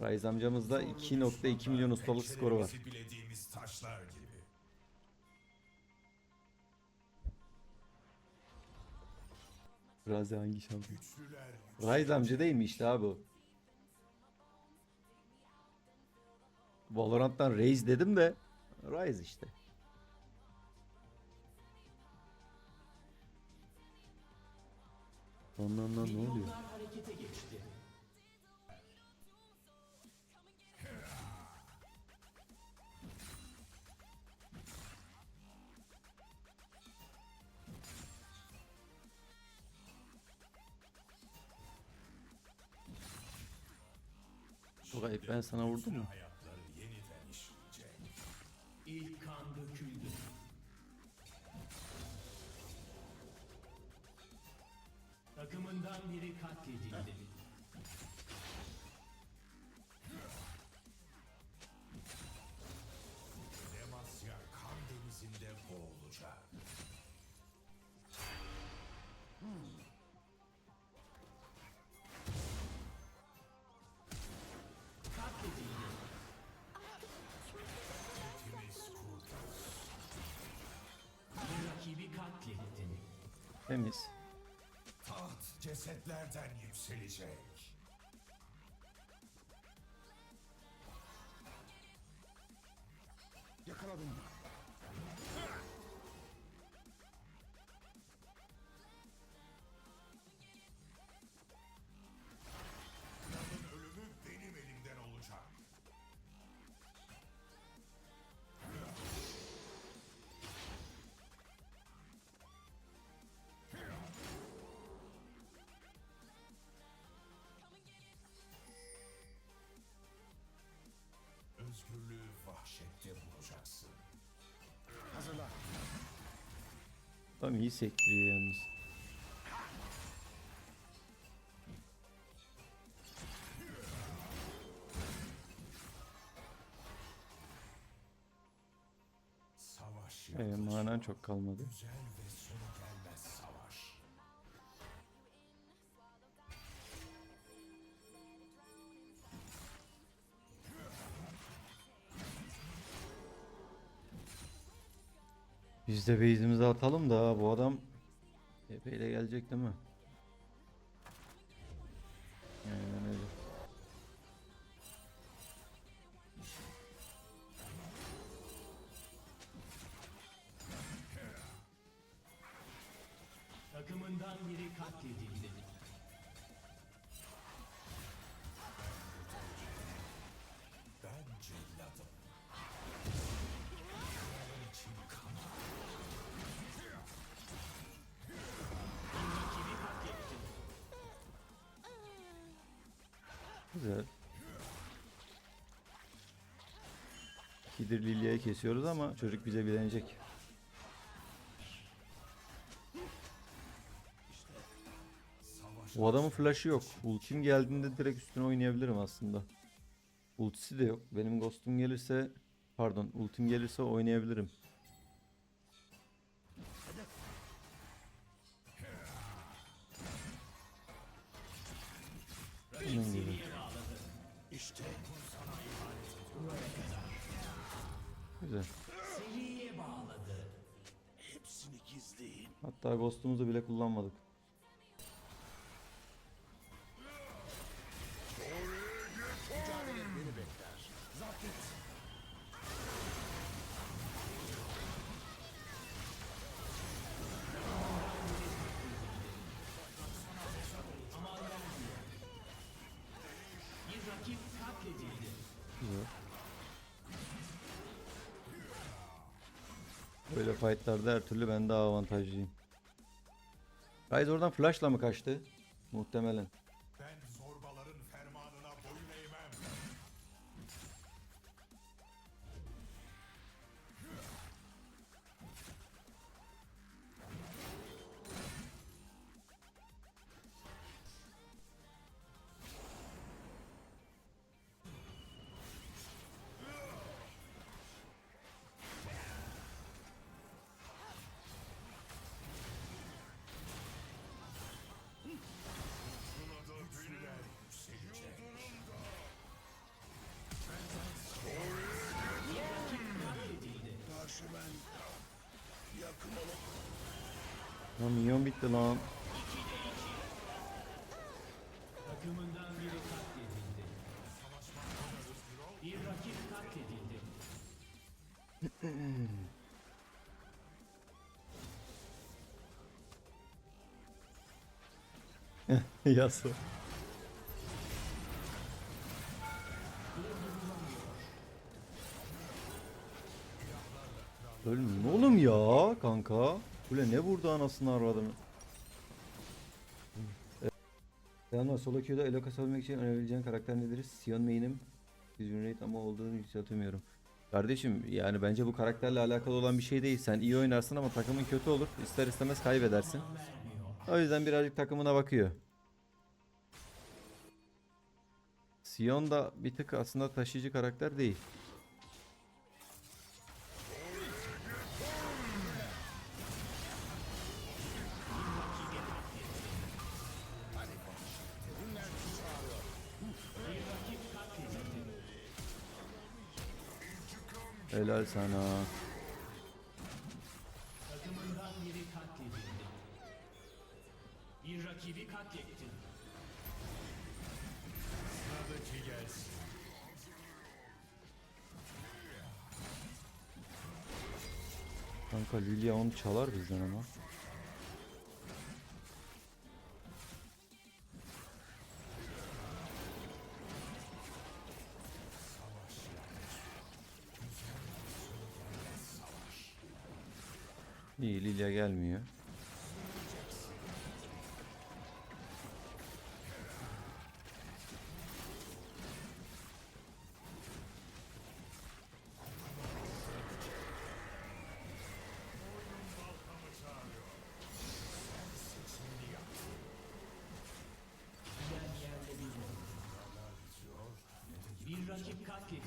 Rise amcamızda 2.2 milyon ustalık skoru var. Bilediğimiz taşlar gibi. Razi hangi şampiyon? Güçlüler Rise amca değil mi işte abi? Valorant'tan Raze dedim de Rise işte. Lan lan ne oluyor? Tugay ben sana vurdum mu? Temiz. Taht cesetlerden yükselecek. Yakaladım. Tam iyi sektiriyor yalnız. Ee, manan çok kalmadı. Biz de base'imizi atalım da bu adam de gelecek değil mi? Aynen öyle. Takımından biri katledildi. Güzel. Kidir Lilya'yı kesiyoruz ama çocuk bize bilenecek. Bu adamın flash'ı yok. Ultim geldiğinde direkt üstüne oynayabilirim aslında. Ultisi de yok. Benim ghost'um gelirse pardon ultim gelirse oynayabilirim. Hatta ghost'umuzu bile kullanmadık. Fightlarda her türlü ben daha avantajlıyım. Ryze oradan flashla mı kaçtı? Muhtemelen. Lan minyon bitti lan. Takımından. Yasuo. Ölmüyor oğlum ya kanka. Böyle ne vurdu anasını arvadını. Yanma solo queue'da elo kasabilmek için önerebileceğin karakter nedir? Sion main'im. Üzgünlük ama olduğunu yükseltemiyorum. Kardeşim yani bence bu karakterle alakalı olan bir şey değil. Sen iyi oynarsın ama takımın kötü olur. İster istemez kaybedersin. O yüzden birazcık takımına bakıyor. Sion da bir tık aslında taşıyıcı karakter değil. Helal sana. Takımından biri katledildi. Bir rakibi katlettin. Sıradaki gelsin. Kanka Lilia onu çalar bizden ama. İyi Lilia gelmiyor.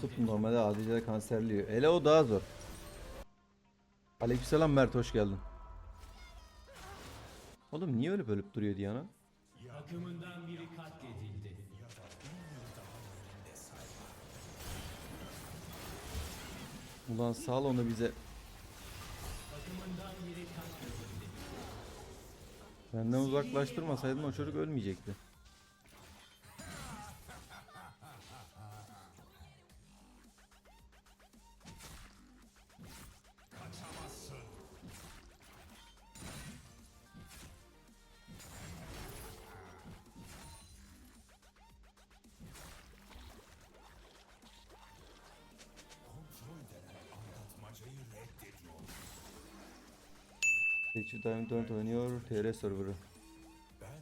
Tıp normalde ADC'de kanserliyor. Ele o daha zor. Aleykümselam Mert hoş geldin. Oğlum niye öyle bölüp duruyor Diana? Takımından biri katledildi. Ulan sal onu bize. Benden uzaklaştırmasaydın o çocuk ölmeyecekti. Peki Diamond Dört oynuyor TR serverı.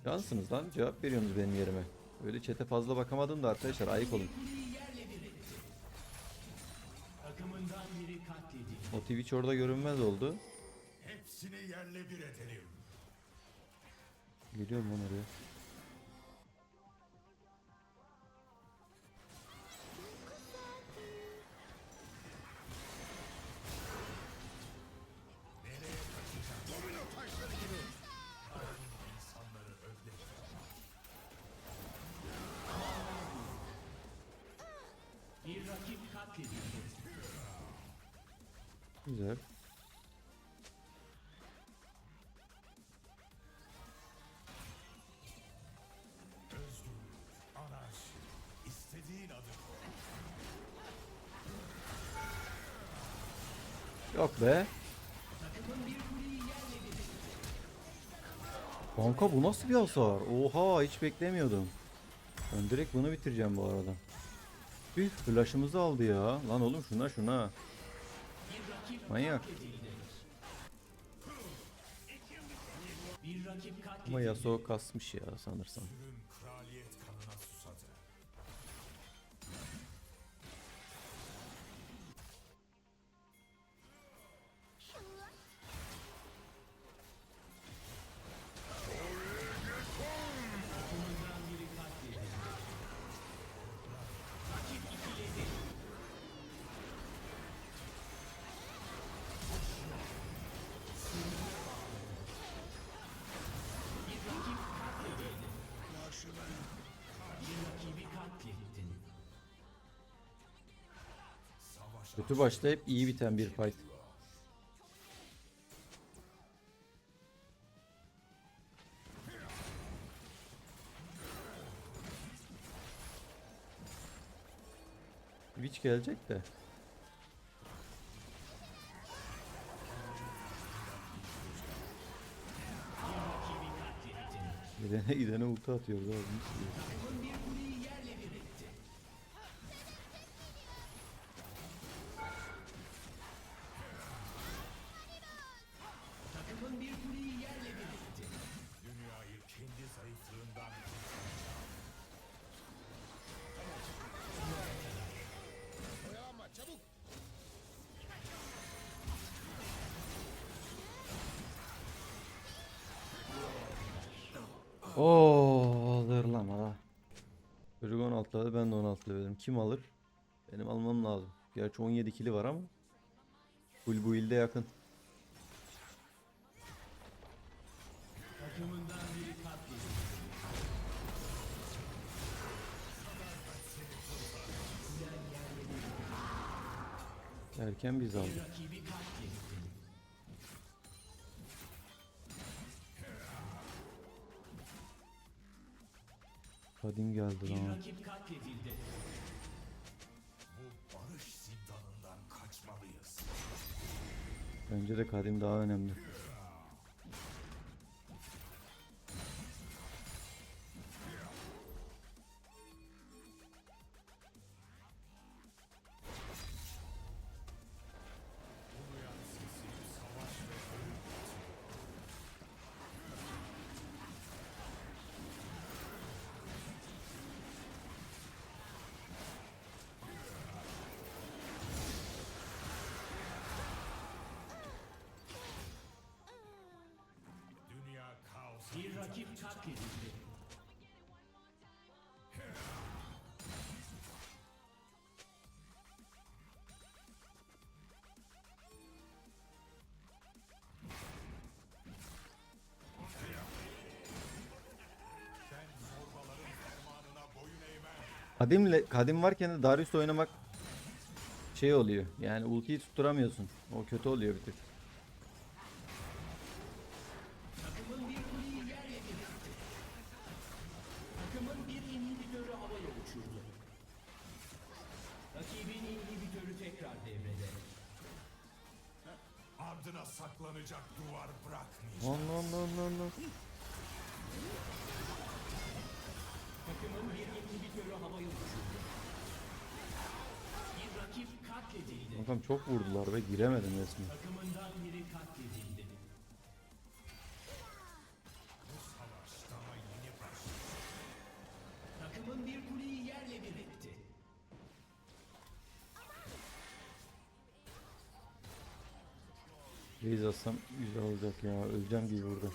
Cansınız lan cevap veriyorsunuz benim yerime. Öyle çete fazla bakamadım da arkadaşlar ayık olun. O Twitch orada görünmez oldu. Hepsini yerle bir edelim. Geliyorum lan oraya. Güzel. Yok be. Kanka bu nasıl bir hasar? Oha hiç beklemiyordum. Ben direkt bunu bitireceğim bu arada. Bir flash'ımızı aldı ya. Lan oğlum şuna şuna. Manyak. Ama Yasuo kasmış ya sanırsam. Kötü başlayıp iyi biten bir fight. Witch gelecek de. Gidene gidene ulti atıyoruz abi. Oo alırlama ha. Çocuk 16 aldı ben de 16 levelim. Kim alır? Benim almam lazım. Gerçi 17 kili var ama. Full bu ilde yakın. Erken biz aldık. Geldi Bir lan. rakip katledildi. bu barış zindanından kaçmalıyız. Bence de kadim daha önemli. Rakip katledildi. Kadimle kadim varken de Darius oynamak şey oluyor. Yani ultiyi tutturamıyorsun. O kötü oluyor bir tık. Ardına saklanacak duvar bırakmayacağım. Lan lan lan lan lan. Takımın bir inhibitörü havaya uçurdu. Bir rakip katledildi. Bakalım çok vurdular ve giremedim resmen. Takımından biri katledildi. Bu savaş daha yeni başlıyor. Takımın bir kuleyi yerle bir etti. Reis atsam güzel olacak ya. Öleceğim gibi burada.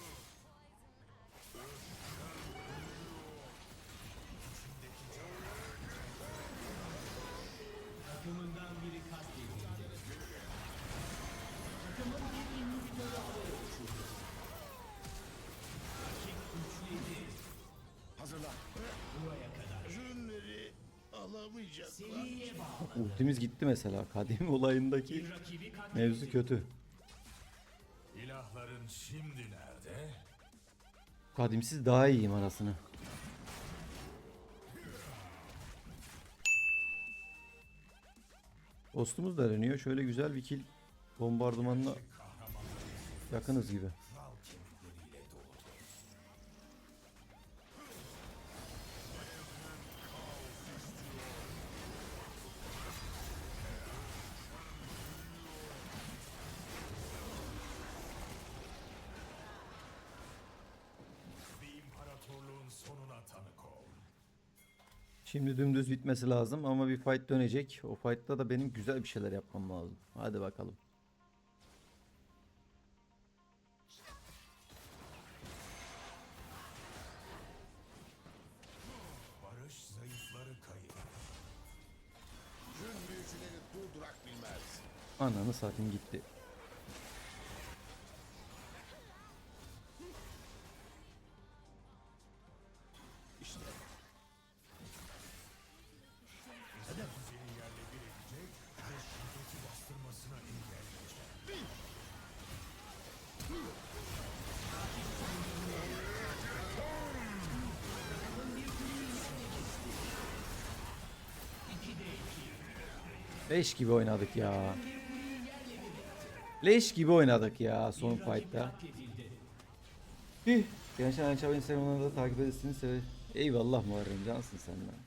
Hazırlan. Buraya kadar. Ürünleri alamayacaklar. Ultimiz gitti mesela. Kadim olayındaki mevzu kötü. Şimdi nerede? Kadimsiz daha iyiyim arasını. Dostumuz da dönüyor. Şöyle güzel bir kill bombardımanla yakınız gibi. Şimdi dümdüz bitmesi lazım ama bir fight dönecek. O fight'ta da benim güzel bir şeyler yapmam lazım. Hadi bakalım. Barış zayıfları büyücüleri durdurak bilmez. Ananı satayım gitti. Leş gibi oynadık ya. Leş gibi oynadık ya son fight'ta. Tüh. Gençler Ayşe Instagram'dan da takip edersiniz. Eyvallah Muharrem cansın sen lan.